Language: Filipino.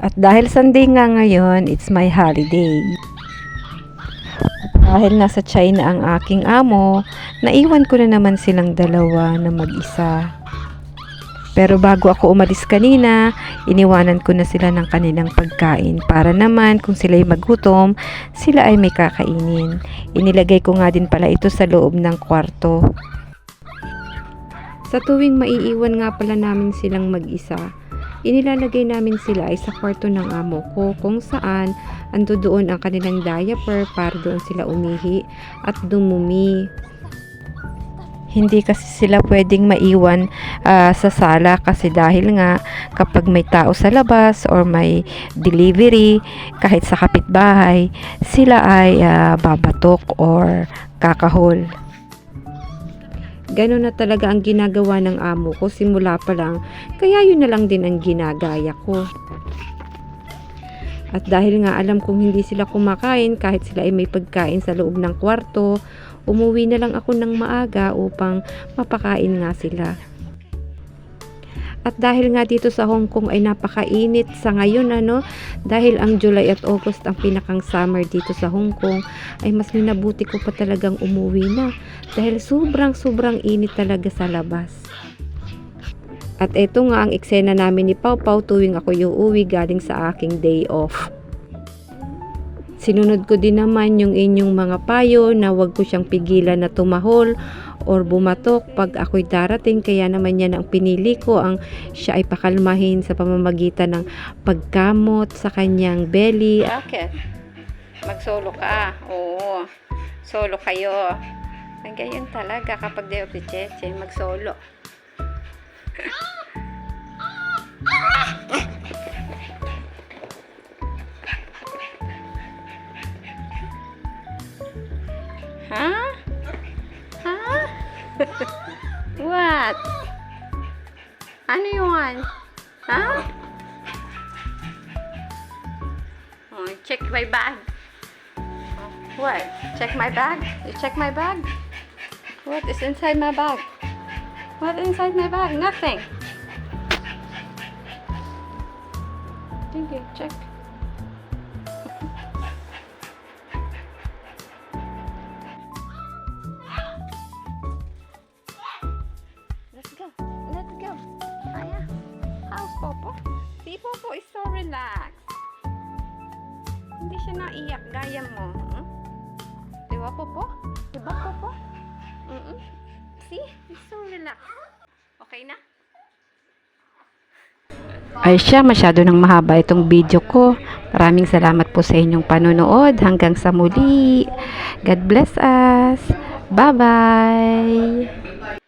At dahil Sunday nga ngayon, it's my holiday. At dahil nasa China ang aking amo, naiwan ko na naman silang dalawa na mag-isa. Pero bago ako umalis kanina, iniwanan ko na sila ng kanilang pagkain para naman kung sila'y magutom, sila ay may kakainin. Inilagay ko nga din pala ito sa loob ng kwarto. Sa tuwing maiiwan nga pala namin silang mag-isa, inilalagay namin sila ay sa kwarto ng amo ko kung saan ando doon ang kanilang diaper para doon sila umihi at dumumi. Hindi kasi sila pwedeng maiwan ah, sa sala kasi dahil nga kapag may tao sa labas or may delivery kahit sa kapitbahay, sila ay ah, babatok or kakahol. Ganon na talaga ang ginagawa ng amo ko simula pa lang, kaya yun na lang din ang ginagaya ko. At dahil nga alam kong hindi sila kumakain kahit sila ay may pagkain sa loob ng kwarto, umuwi na lang ako ng maaga upang mapakain nga sila. At dahil nga dito sa Hong Kong ay napakainit sa ngayon ano, dahil ang July at August ang pinakang summer dito sa Hong Kong, ay mas minabuti ko pa talagang umuwi na dahil sobrang sobrang init talaga sa labas. At eto nga ang eksena namin ni Pau Pau tuwing ako uuwi galing sa aking day off. Sinunod ko din naman yung inyong mga payo na wag ko siyang pigilan na tumahol or bumatok pag ako'y darating kaya naman yan ang pinili ko ang siya ay pakalmahin sa pamamagitan ng pagkamot sa kanyang belly. Okay. Magsolo ka. Oo. Solo kayo. Ang ganyan talaga kapag day of the cheche, magsolo. Huh? Huh? What? Ano yun? Huh? Oh, check my bag. What? Check my bag? You check my bag? What is inside my bag? What inside my bag? Nothing. Thank you. Check. How's Popo? Si Popo is so relaxed. Hindi siya naiyak gaya mo. Hmm? Di ba, Popo? Di ba, Popo? Mm-mm. See? He's so relaxed. Okay na? Ay siya, masyado nang mahaba itong video ko. Maraming salamat po sa inyong panonood. Hanggang sa muli. God bless us. Bye-bye.